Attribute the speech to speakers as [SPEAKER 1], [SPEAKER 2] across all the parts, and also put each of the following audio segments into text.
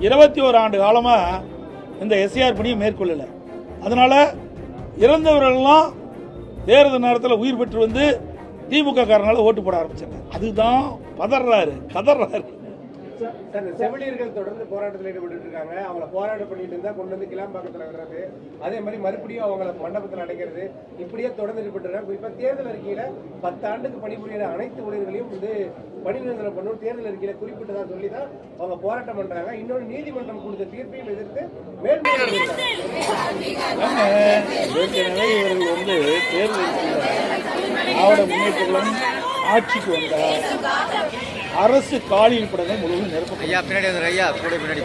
[SPEAKER 1] இருபத்தி ஒரு ஆண்டு காலமாக இந்த எஸ்ஐஆர் பணியை மேற்கொள்ளலை. அதனால் இறந்தவர்கள்லாம் தேர்தல் நேரத்தில் உயிர் பெற்று வந்து திமுக காரனால ஓட்டு போட ஆரம்பிச்சாங்க. அதுதான் பதறாரு கதறாரு.
[SPEAKER 2] சார் இந்த செவிலியர்கள் தொடர்ந்து போராட்டத்தில் ஈடுபட்டு இருக்காங்க. அவங்கள போராட்டம் பண்ணிட்டு இருந்தா கொண்டு வந்து கிளாம்பாக்கத்தில் விடுறது. அதே மாதிரி மறுபடியும் அவங்கள மண்டபத்தில் அடைக்கிறது. இப்படியே தொடர்ந்து ஈடுபட்டு குறிப்பா தேர்தல் அறிக்கையில பத்து ஆண்டுக்கு அனைத்து ஊழியர்களையும் வந்து பணி பண்ணும் தேர்தல் அறிக்கையில குறிப்பிட்டதா சொல்லி தான் அவங்க போராட்டம் பண்றாங்க. இன்னொரு நீதிமன்றம் கொடுத்த தீர்ப்பையும் எதிர்த்து மேல்முறையீடு
[SPEAKER 1] இவர்கள் வந்து தேர்தல் திராவிட முன்னேற்றம் ஆட்சிக்கு வந்தார் அரசு காலியில் படங்கள் முழுவதும்
[SPEAKER 3] ஐயா பின்னாடி வந்து ஐயா கூட பின்னாடி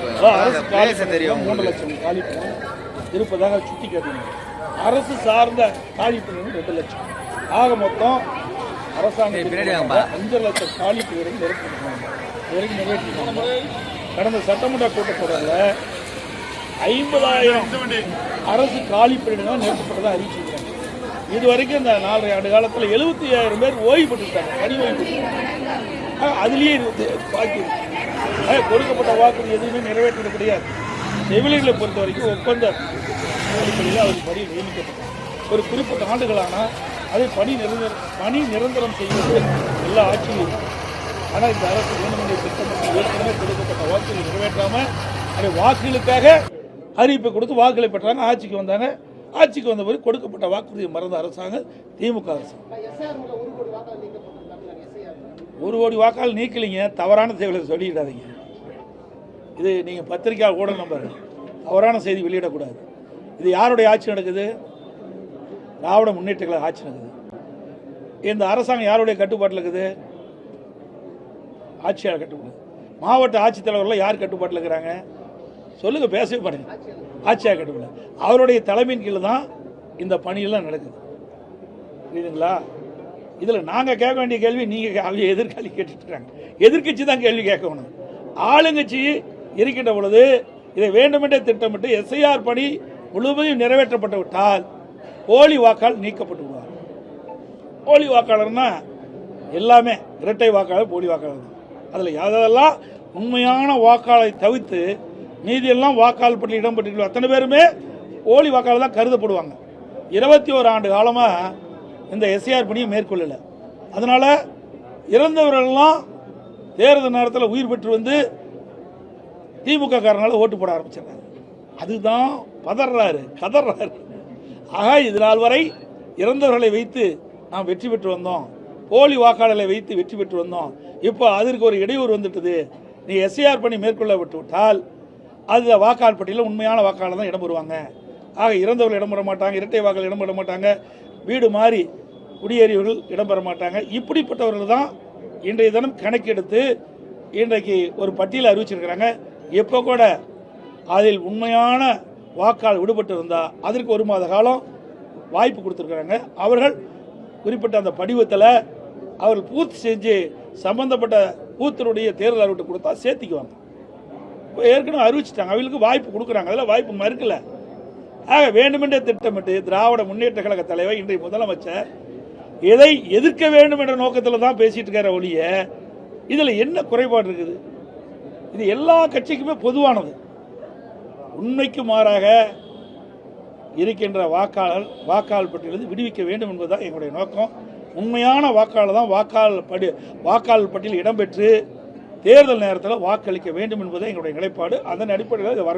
[SPEAKER 1] காலி
[SPEAKER 3] தெரியும்
[SPEAKER 1] மூன்று லட்சம் காலிப்பணம் இருப்பதாக சுட்டி காட்டினார் அரசு சார்ந்த காலிப்பணம் ரெண்டு லட்சம். ஆக மொத்தம் அரசாங்கம்
[SPEAKER 3] பின்னாடி.
[SPEAKER 1] அஞ்சு லட்சம் காலிப்பணம் நிரப்பிருக்காங்க வரைக்கும் நிறைவேற்றிருக்காங்க. கடந்த சட்டமன்ற கூட்டத்தொடரில் ஐம்பதாயிரம் அரசு காலிப்பணிகள் நிறுத்தப்பட்டதாக அறிவிச்சிருக்காங்க. இது வரைக்கும் இந்த நாலரை ஆண்டு காலத்தில் எழுபத்தி ஐயாயிரம் பேர் ஓய்வு பெற்றுட்டாங்க பணி ஓய்வு பெற்றுட்டாங்க. அதுலேயே இருபத்தி பாக்கி. கொடுக்கப்பட்ட வாக்கு எதுவுமே நிறைவேற்ற கிடையாது செவிலியர்களை பொறுத்த வரைக்கும் ஒப்பந்த அடிப்படையில் அவர் பணி நியமிக்கப்பட்டார் ஒரு குறிப்பிட்ட ஆண்டுகளானால் அதை பணி நிரந்தர பணி நிரந்தரம் செய்வது எல்லா ஆட்சியும் ஆனால் இந்த அரசு வேண்டுமென்றே திட்டமிட்டு ஏற்கனவே கொடுக்கப்பட்ட வாக்குகளை நிறைவேற்றாமல் அதை வாக்குகளுக்காக அறிவிப்பை கொடுத்து வாக்குகளை பெற்றாங்க. ஆட்சிக்கு வந்தாங்க. ஆட்சிக்கு வந்த பிறகு கொடுக்கப்பட்ட வாக்குறுதியை மறந்த அரசாங்கம் திமுக அரசாங்கம் ஒரு கோடி வாக்கால் நீக்கலைங்க தவறான செய்திகளை சொல்லிடாதீங்க. இது நீங்கள் பத்திரிக்கையால் கூட நம்பர். தவறான செய்தி வெளியிடக்கூடாது. இது யாருடைய ஆட்சி நடக்குது? திராவிட முன்னேற்றங்களை ஆட்சி நடக்குது. இந்த அரசாங்கம் யாருடைய கட்டுப்பாட்டில் இருக்குது? ஆட்சியாளர் கட்டுப்பாடு. மாவட்ட ஆட்சித்தலைவர்கள் யார் கட்டுப்பாட்டில் இருக்கிறாங்க? சொல்லுங்கள் பேசவே பாருங்க ஆட்சியாளர் கட்டுப்பாடு. அவருடைய தலைமையின் கீழே தான் இந்த பணியெல்லாம் நடக்குது. புரியுதுங்களா? இதில் நாங்கள் கேட்க வேண்டிய கேள்வி நீங்கள் அவங்க எதிர்காலி கேட்டுட்டு எதிர்கட்சி எதிர்க்கட்சி தான் கேள்வி கேட்கணும். ஆளுங்கட்சி இருக்கின்ற பொழுது இதை வேண்டுமென்றே திட்டமிட்டு எஸ்ஐஆர் பணி முழுவதும் நிறைவேற்றப்பட்டு விட்டால் போலி வாக்கால் நீக்கப்பட்டு விடுவார். போலி வாக்காளர்னா எல்லாமே இரட்டை வாக்காளர் போலி வாக்காளர் தான். அதில் யாரெல்லாம் உண்மையான வாக்காளரை தவிர்த்து மீதியெல்லாம் வாக்காளர் பற்றி இடம்பெற்றிருக்கிற அத்தனை பேருமே போலி வாக்காளர் தான் கருதப்படுவாங்க. இருபத்தி ஓரு ஆண்டு காலமாக இந்த எஸ்ஐஆர் பணியை மேற்கொள்ளலை. அதனால் இறந்தவர்கள்லாம் தேர்தல் நேரத்தில் உயிர் பெற்று வந்து திமுக காரனால ஓட்டு போட ஆரம்பிச்சிருக்காங்க அதுதான் பதறாரு கதறாரு. ஆக இது நாள் வரை இறந்தவர்களை வைத்து நாம் வெற்றி பெற்று வந்தோம். போலி வாக்காளர்களை வைத்து வெற்றி பெற்று வந்தோம். இப்போ அதற்கு ஒரு இடையூறு வந்துட்டது. நீ எஸ்ஏஆர் பணி மேற்கொள்ள விட்டு விட்டால் அது வாக்காளர் பட்டியலில் உண்மையான வாக்காளர் தான் இடம் பெறுவாங்க. ஆக இறந்தவர்கள் இடம் பெற மாட்டாங்க இரட்டை வாக்காளர் இடம் பெற மாட்டாங்க. வீடு மாறி குடியேறியவர்கள் இடம்பெற மாட்டாங்க இப்படிப்பட்டவர்கள் தான் இன்றைய தினம் கணக்கெடுத்து இன்றைக்கு ஒரு பட்டியலை அறிவிச்சிருக்கிறாங்க. எப்போ கூட அதில் உண்மையான வாக்காளர் விடுபட்டு இருந்தால் அதற்கு ஒரு மாத காலம் வாய்ப்பு கொடுத்துருக்குறாங்க. அவர்கள் குறிப்பிட்ட அந்த படிவத்தில் அவர்கள் பூர்த்தி செஞ்சு சம்பந்தப்பட்ட பூத்தினுடைய தேர்தல் அறிவிட்டு கொடுத்தா சேர்த்திக்குவாங்க. இப்போ ஏற்கனவே அறிவிச்சிட்டாங்க. அவங்களுக்கு வாய்ப்பு கொடுக்குறாங்க. அதில் வாய்ப்பு மறுக்கல. ஆக வேண்டுமென்றே திட்டமிட்டு திராவிட முன்னேற்ற கழக தலைவர் இன்றைய முதலமைச்சர் எதை எதிர்க்க வேண்டும் என்ற நோக்கத்தில் தான் பேசிட்டு இருக்கிற ஒழிய இதில் என்ன குறைபாடு இருக்குது? இது எல்லா கட்சிக்குமே பொதுவானது. உண்மைக்கு மாறாக இருக்கின்ற வாக்காளர் வாக்காளர் பட்டியலிருந்து விடுவிக்க வேண்டும் என்பதுதான் எங்களுடைய நோக்கம். உண்மையான வாக்காளர் தான் வாக்காளர் படி வாக்காளர் பட்டியலில் இடம்பெற்று தேர்தல் நேரத்தில் வாக்களிக்க வேண்டும் என்பது எங்களுடைய நிலைப்பாடு. அதன் அடிப்படையில் வர